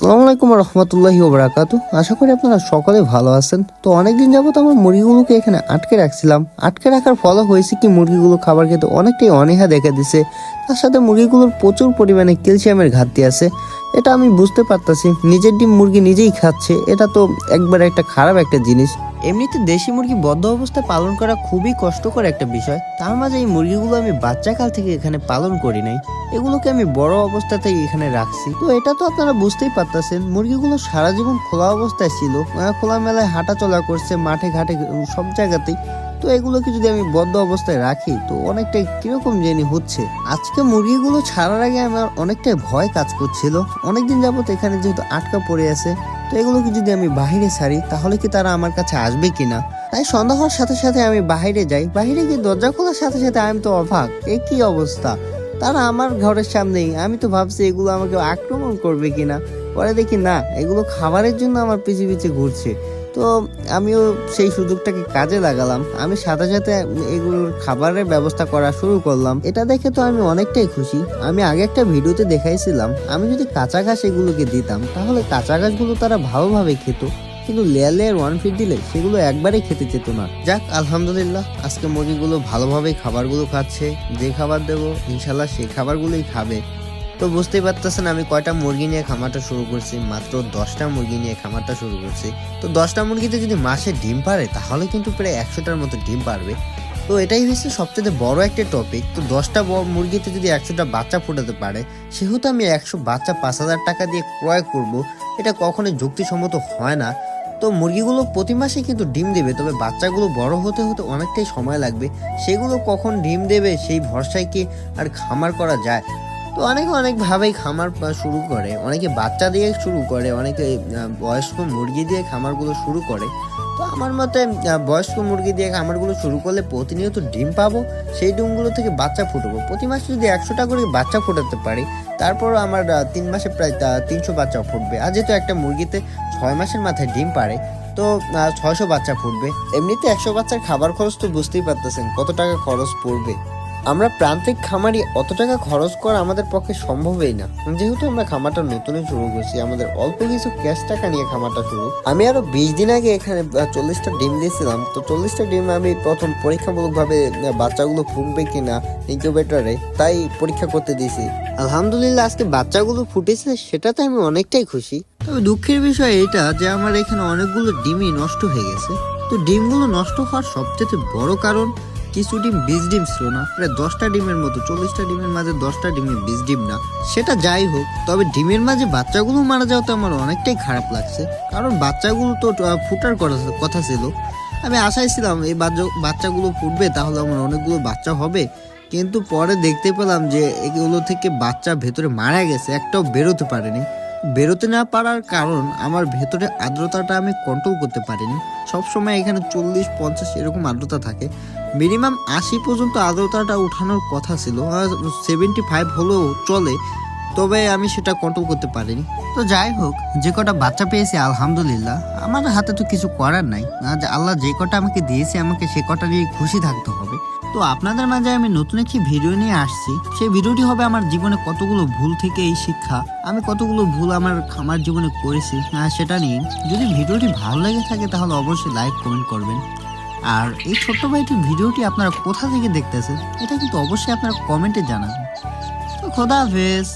আসসালামু আলাইকুম রহমতুল্লাহি ওবরাকাতু আশা করি আপনারা সকলে ভালো আছেন। তো অনেকদিন যাবত আমার মুরগিগুলোকে এখানে আটকে রাখছিলাম। আটকে রাখার ফলে হয়েছে কি মুরগিগুলো খাবার খেতে অনেকটাই অনীহা দেখা দিছে। তার সাথে মুরগিগুলোর প্রচুর পরিমাণে ক্যালসিয়ামের ঘাটতি আছে। এটা আমি বুঝতে পারতাছি। নিজের ডিম মুরগি নিজেই খাচ্ছে। এটা তো একবার একটা খারাপ একটা জিনিস। এমনিতে দেশি মুরগি বদ্ধ অবস্থায় পালন করা খুবই কষ্টকর একটা বিষয়। তার মাঝে এই মুরগিগুলো আমি বাচ্চাকাল থেকে এখানে পালন করি নাই। এগুলোকে আমি বড় অবস্থাতেই এখানে রাখছি। তো এটা তো আপনারা বুঝতেই পারতেছেন, মুরগিগুলো সারা জীবন খোলা অবস্থায় ছিল খোলা মেলায় হাঁটা চলা করছে, মাঠে ঘাটে সব জায়গাতেই। তো এগুলোকে যদি আমি বদ্ধ অবস্থায় রাখি, তো অনেকটাই কীরকম জানি হচ্ছে। আজকে মুরগিগুলো ছাড়ার আগে আমার অনেকটাই ভয় কাজ করছিল। অনেকদিন যাবত এখানে যেহেতু আটকা পড়ে আছে, তো এগুলোকে যদি আমি বাহিরে ছাড়ি, তাহলে কি তারা আমার কাছে আসবে কিনা? তাই সন্ধ্যা হওয়ার সাথে সাথে আমি বাইরে যাই। বাইরে গিয়ে দরজা খোলার সাথে সাথে আমি তো অবাক। এ কি অবস্থা? তারা আমার ঘরের সামনেই। আমি তো ভাবছি এগুলো আমাকে আক্রমণ করবে কিনা। পরে দেখি না, এগুলো খাবারের জন্য আমার পিছে পিছে ঘুরছে। তো আমিও সেই সুযোগটাকে কাজে লাগালাম। আমি সাথে সাথে এগুলোর খাবারের ব্যবস্থা করা শুরু করলাম। এটা দেখে তো আমি অনেকটাই খুশি। আমি আগে একটা ভিডিওতে দেখাইছিলাম, আমি যদি কাঁচা ঘাস এগুলোকে দিতাম, তাহলে কাঁচা ঘাসগুলো তারা ভালোভাবে খেত। কিন্তু লেয়ার লেয়ার ওয়ান ফিট দিলে সেগুলো একবারেই খেতে যেত না। যাক, আলহামদুলিল্লাহ, আজকে মুরগিগুলো ভালোভাবেই খাবারগুলো খাচ্ছে। যে খাবার দেবো, ইনশাল্লাহ সেই খাবারগুলোই খাবে। তো বুঝতেই পারতেছেন, আমি কয়টা মুরগি নিয়ে খামারটা শুরু করছি? মাত্র দশটা মুরগি নিয়ে খামারটা শুরু করছি। তো দশটা মুরগিতে যদি মাসে ডিম পারে, তাহলে কিন্তু প্রায় একশোটার মতো ডিম পারবে। তো এটাই হচ্ছে সবচেয়ে বড় একটা টপিক তো দশটা মুরগিতে যদি একশোটা বাচ্চা ফোটাতে পারে, সেহেতু আমি একশো বাচ্চা পাঁচ হাজার টাকা দিয়ে ক্রয় করব, এটা কখনোই যুক্তিসম্মত হয় না। তো মুরগিগুলো প্রতি মাসে কিন্তু ডিম দেবে, তবে বাচ্চাগুলো বড় হতে হতে অনেকটাই সময় লাগবে। সেগুলো কখন ডিম দেবে সেই ভরসায় কি আর খামার করা যায়? তো অনেকে অনেকভাবেই খামার শুরু করে। অনেকে বাচ্চা দিয়ে শুরু করে, অনেকে বয়স্ক মুরগি দিয়ে খামারগুলো শুরু করে। তো আমার মতে বয়স্ক মুরগি দিয়ে খামারগুলো শুরু করলে প্রতিনিয়ত ডিম পাবো, সেই ডিমগুলো থেকে বাচ্চা ফুটবো। প্রতি মাসে যদি একশোটা করে বাচ্চা ফোটাতে পারি তারপর আমার তিন মাসে প্রায় তিনশো বাচ্চা ফুটবে। আর যেহেতু একটা মুরগিতে ছয় মাসের মাথায় ডিম পারে, তো ছয়শো বাচ্চা ফুটবে। এমনিতে একশো বাচ্চার খাবার খরচ তো বুঝতেই পারতেছেন কত টাকা খরচ পড়বে। আমরা প্রান্তিক খামারি অত টাকা খরচ করা আমাদের পক্ষে সম্ভবই না। যেহেতু আমরা খামারটা নতুনই শুরু করছি, আমাদের অল্প কিছু ক্যাশ টাকা নিয়ে খামারটা শুরু। আমি আরও বিশ দিন আগে এখানে চল্লিশটা ডিম দিয়েছিলাম। তো চল্লিশটা ডিম আমি প্রথম পরীক্ষামূলক ভাবে বাচ্চাগুলো ফুটবে কিনা ইনকিউবেটরে তাই পরীক্ষা করতে দিয়েছি। আলহামদুলিল্লাহ, আজকে বাচ্চাগুলো ফুটেছে, সেটাতে আমি অনেকটাই খুশি। তবে দুঃখের বিষয় এটা যে আমার এখানে অনেকগুলো ডিমই নষ্ট হয়ে গেছে। তো ডিমগুলো নষ্ট হওয়ার সবচেয়ে বড় কারণ কিছু ডিম বীজ ডিম ছিল না। প্রায় দশটা ডিমের মতো, চল্লিশটা ডিমের মাঝে দশটা ডিমে বীজ ডিম না। সেটা যাই হোক, তবে ডিমের মাঝে বাচ্চাগুলো মারা যাওয়াতে আমার অনেকটাই খারাপ লাগছে। কারণ বাচ্চাগুলো তো ফুটার কথা- কথা ছিল। আমি আশায় ছিলাম, এই বাচ্চাগুলো ফুটবে, তাহলে আমার অনেকগুলো বাচ্চা হবে। কিন্তু পরে দেখতে পেলাম যে এগুলো থেকে বাচ্চা ভেতরে মারা গেছে, একটাও বেরোতে পারেনি। বেরোতে না পারার কারণ আমার ভেতরে আর্দ্রতাটা আমি কন্ট্রোল করতে পারিনি। সবসময় এখানে চল্লিশ, পঞ্চাশ এরকম আর্দ্রতা থাকে। মিনিমাম আশি পর্যন্ত আর্দ্রতাটা উঠানোর কথা ছিল সেভেন্টি ফাইভ হলেও চলে, তবে আমি সেটা কন্ট্রোল করতে পারিনি। তো যাই হোক, যে কটা বাচ্চা পেয়েছি, আলহামদুলিল্লাহ, আমার হাতে তো কিছু করার নাই। আল্লাহ যে কটা আমাকে দিয়েছে, আমাকে সে কটা নিয়ে খুশি থাকতে হবে। তো আপনাদের মাঝে আমি নতুন একটি ভিডিও নিয়ে আসছি। সেই ভিডিওটি হবে আমার জীবনে কতগুলো ভুল থেকে এই শিক্ষা, আমি কতগুলো ভুল আমার খামার জীবনে করেছি হ্যাঁ সেটা নিয়ে যদি ভিডিওটি ভালো লেগে থাকে তাহলে অবশ্যই লাইক, কমেন্ট করবেন। আর এই ছোট্ট ভাইটির ভিডিওটি আপনারা কোথা থেকে দেখতেছেন, এটা কিন্তু অবশ্যই আপনারা কমেন্টে জানাবেন। তো খোদা হাফেজ।